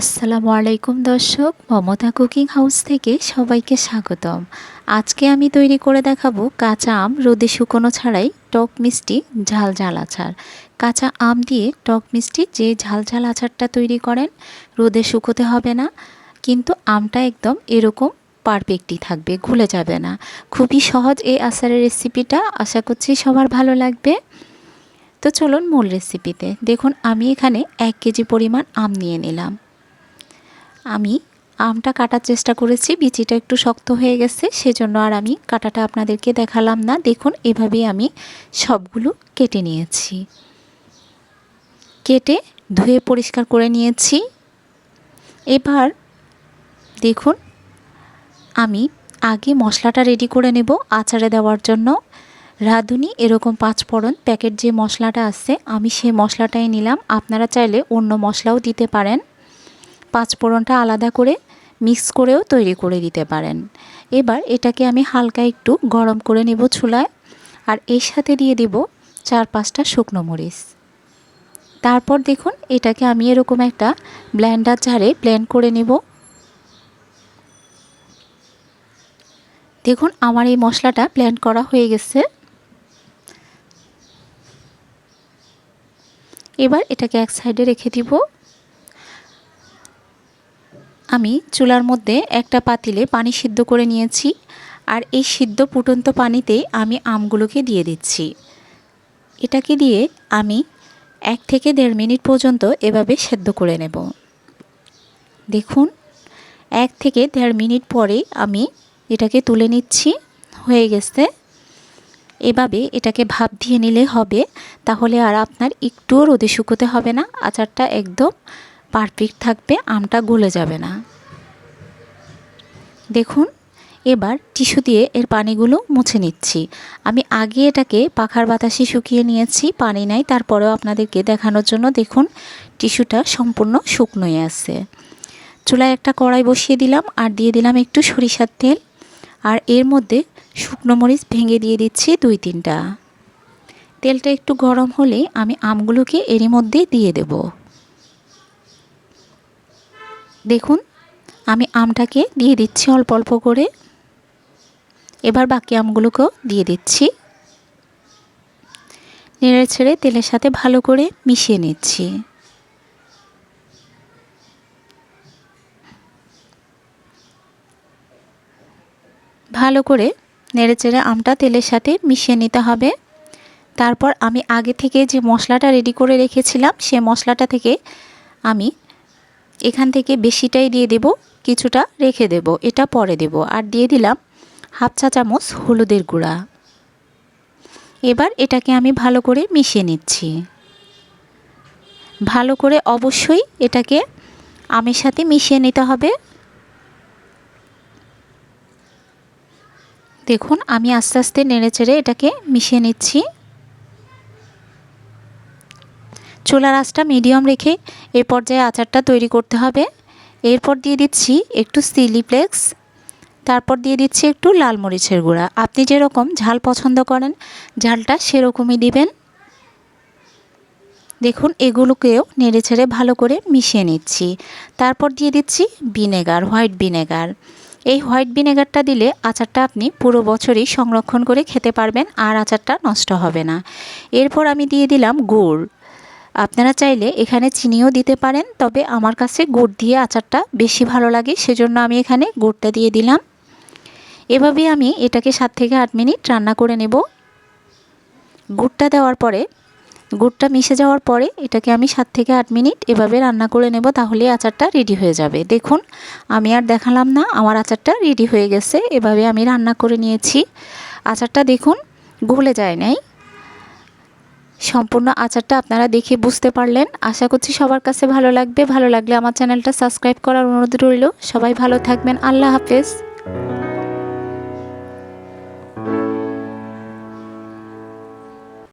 আসসালামু আলাইকুম দর্শক, মমতা কুকিং হাউস থেকে সবাইকে স্বাগতম। আজকে আমি তৈরি করে দেখাবো কাঁচা আম রোদে শুকনো ছাড়াই টক মিষ্টি ঝাল ঝাল আচার। কাঁচা আম দিয়ে টক মিষ্টি যে ঝাল ঝাল আচারটা তৈরি করেন, রোদে শুকোতে হবে না। কিন্তু আমটা একদম এরকম পারফেক্টই থাকবে, ঘুলে যাবে না। খুবই সহজ এই আচারের রেসিপিটা, আশা করছি সবার ভালো লাগবে। তো চলুন মূল রেসিপিতে। দেখুন, আমি এখানে এক কেজি পরিমাণ আম নিয়ে নিলাম। আমি আমটা কাটার চেষ্টা করেছি, বিচিটা একটু শক্ত হয়ে গেছে, সেজন্য আর আমি কাটাটা আপনাদেরকে দেখালাম না। দেখুন, এভাবেই আমি সবগুলো কেটে নিয়েছি। কেটে ধুয়ে পরিষ্কার করে নিয়েছি। এবার দেখুন, আমি আগে মশলাটা রেডি করে নেব আচারে দেওয়ার জন্য। রাঁধুনি এরকম পাঁচ ফোড়ন প্যাকেট যে মশলাটা আছে, আমি সেই মশলাটাই নিলাম। আপনারা চাইলে অন্য মশলাও দিতে পারেন। পাঁচ ফোড়নটা আলাদা করে মিক্স করেও তৈরি করে দিতে পারেন। এবার এটাকে আমি হালকা একটু গরম করে নেব চুলায় আর এর সাথে দিয়ে দেব চার পাঁচটা শুকনো মরিচ। তারপর দেখুন এটাকে আমি এরকম একটা ব্ল্যান্ডার জারে ব্লেন্ড করে নেব। দেখুন আমার এই মশলাটা ব্লেন্ড করা হয়ে গেছে। এবার এটাকে এক সাইডে রেখে দিব। আমি চুলার মধ্যে একটা পাতিলে পানি সিদ্ধ করে নিয়েছি আর এই সিদ্ধ ফুটন্ত পানিতে আমি আমগুলোকে দিয়ে দিচ্ছি। এটাকে দিয়ে আমি এক থেকে দেড় মিনিট পর্যন্ত এভাবে সেদ্ধ করে নেব। দেখুন, এক থেকে দেড় মিনিট পরে আমি এটাকে তুলে নিচ্ছি, হয়ে গেছে। এভাবে এটাকে ভাপ দিয়ে নিলে হবে, তাহলে আর আপনার একটুও রোদে শুকোতে হবে না, আচারটা একদম পারফেক্ট থাকবে, আমটা গলে যাবে না। দেখুন, এবার টিস্যু দিয়ে এর পানিগুলো মুছে নিচ্ছি। আমি আগে এটাকে পাখার বাতাসে শুকিয়ে নিয়েছি, পানি নাই, তারপরেও আপনাদেরকে দেখানোর জন্য দেখুন, টিস্যুটা সম্পূর্ণ শুকনোই আছে। চুলায় একটা কড়াই বসিয়ে দিলাম, আর দিয়ে দিলাম একটু সরিষার তেল। আর এর মধ্যে শুকনো মরিচ ভেঙে দিয়ে দিচ্ছি দুই তিনটা। তেলটা একটু গরম হলে আমি আমগুলোকে এরই মধ্যে দিয়ে দেব। দেখুন, আমি আমটাকে দিয়ে দিচ্ছি অল্প অল্প করে। এবার বাকি আমগুলোকেও দিয়ে দিচ্ছি। নেড়ে ছেড়ে তেলের সাথে ভালো করে মিশিয়ে নিচ্ছি। ভালো করে নেড়ে চেড়ে আমটা তেলের সাথে মিশিয়ে নিতে হবে। তারপর আমি আগে থেকে যে মশলাটা রেডি করে রেখেছিলাম, সে মশলাটা থেকে আমি এখান থেকে বেশিটাই দিয়ে দেব, কিছুটা রেখে দেব, এটা পরে দেব। আর দিয়ে দিলাম হাফ চা চামচ হলুদের গুঁড়া। এবার এটাকে আমি ভালো করে মিশিয়ে নিচ্ছি। ভালো করে অবশ্যই এটাকে আমের সাথে মিশিয়ে নিতে হবে। দেখুন, আমি আস্তে আস্তে নেড়ে চেড়ে এটাকে মিশিয়ে নিচ্ছি। চুলার আঁচটা মিডিয়াম রেখে এ পর্যায়ে আচারটা তৈরি করতে হবে। এরপর দিয়ে দিচ্ছি একটু সিলি ফ্লেক্স তারপর দিয়ে দিচ্ছি একটু লাল মরিচের গুঁড়া। আপনি যেরকম ঝাল পছন্দ করেন, ঝালটা সেরকমই দিবেন। দেখুন, এগুলোকেও নেড়ে ছেড়ে ভালো করে মিশিয়ে নিচ্ছি। তারপর দিয়ে দিচ্ছি ভিনেগার হোয়াইট ভিনেগার এই হোয়াইট ভিনেগারটা দিলে আচারটা আপনি পুরো বছরই সংরক্ষণ করে খেতে পারবেন আর আচারটা নষ্ট হবে না। এরপর আমি দিয়ে দিলাম গুড়। আপনারা চাইলে এখানে চিনিও দিতে পারেন, তবে আমার কাছে গুড় দিয়ে আচারটা বেশি ভালো লাগে, সেজন্য আমি এখানে গুড়টা দিয়ে দিলাম। এভাবে আমি এটাকে সাত থেকে আট মিনিট রান্না করে নেব। গুড়টা দেওয়ার পরে, গুড়টা মিশে যাওয়ার পরে এটাকে আমি সাত থেকে আট মিনিট এভাবে রান্না করে নেব, তাহলে আচারটা রেডি হয়ে যাবে। দেখুন, আমি আর দেখালাম না, আমার আচারটা রেডি হয়ে গেছে, এভাবে আমি রান্না করে নিয়েছি। আচারটা দেখুন, গলে যায় নাই। সম্পূর্ণ আচারটা আপনারা দেখে বুঝতে পারলেন। আশা করছি সবার কাছে ভালো লাগবে। ভালো লাগলে আমার চ্যানেলটা সাবস্ক্রাইব করার অনুরোধ রইল। সবাই ভালো থাকবেন। আল্লাহ হাফেজ।